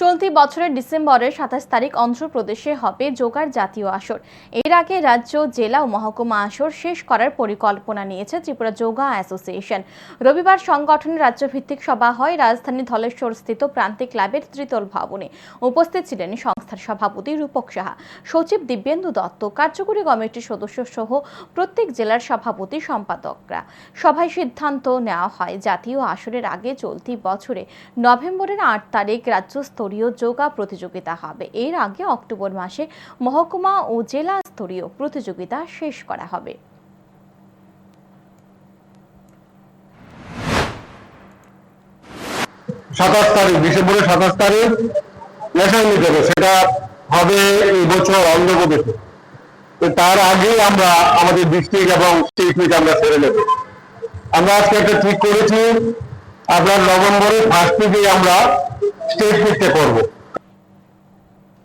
চলতি বছরের ডিসেম্বরের সাতাশ তারিখ অন্ধ্রপ্রদেশে হবে যোগার জাতীয় আসর। এর আগে রাজ্য, জেলা ও মহকুমা আসর শেষ করার পরিকল্পনা নিয়েছে ত্রিপুরা যোগা অ্যাসোসিয়েশন। রবিবার সংগঠনের রাজ্যভিত্তিক সভা হয়। রাজধানী ধলেশ্বর স্থিত প্রান্তিক ক্লাবের ত্রিতল ভবনে উপস্থিত ছিলেন সংস্থার সভাপতি রূপক সাহা, সচিব দিব্যেন্দু দত্ত, কার্যকরী কমিটির সদস্য সহ প্রত্যেক জেলার সভাপতি সম্পাদকরা। সভায় সিদ্ধান্ত নেওয়া হয়। জাতীয় আসরের আগে চলতি বছরে নভেম্বরের আট তারিখ রাজ্যস্তরীয় যোগা প্রতিযোগিতা হবে। এর আগে অক্টোবর মাসে মহকুমা ও জেলা স্তরীয় প্রতিযোগিতা শেষ করা হবে। সাতাশ তারিখ, ডিসেম্বরের সাতাশ তারিখ, ন্যাশনাল মিট হবে। সেটা হবে এই বছর অন্ধ্রপ্রদেশে। তার আগে আমরা আমাদের ডিস্ট্রিক্ট এবং স্টেট আমরা সেরে নেব। আমরা আজকে একটা ঠিক করেছি। আপনার নভেম্বরের ফার্স্ট উইকে আমরা স্টেট মিটটা করব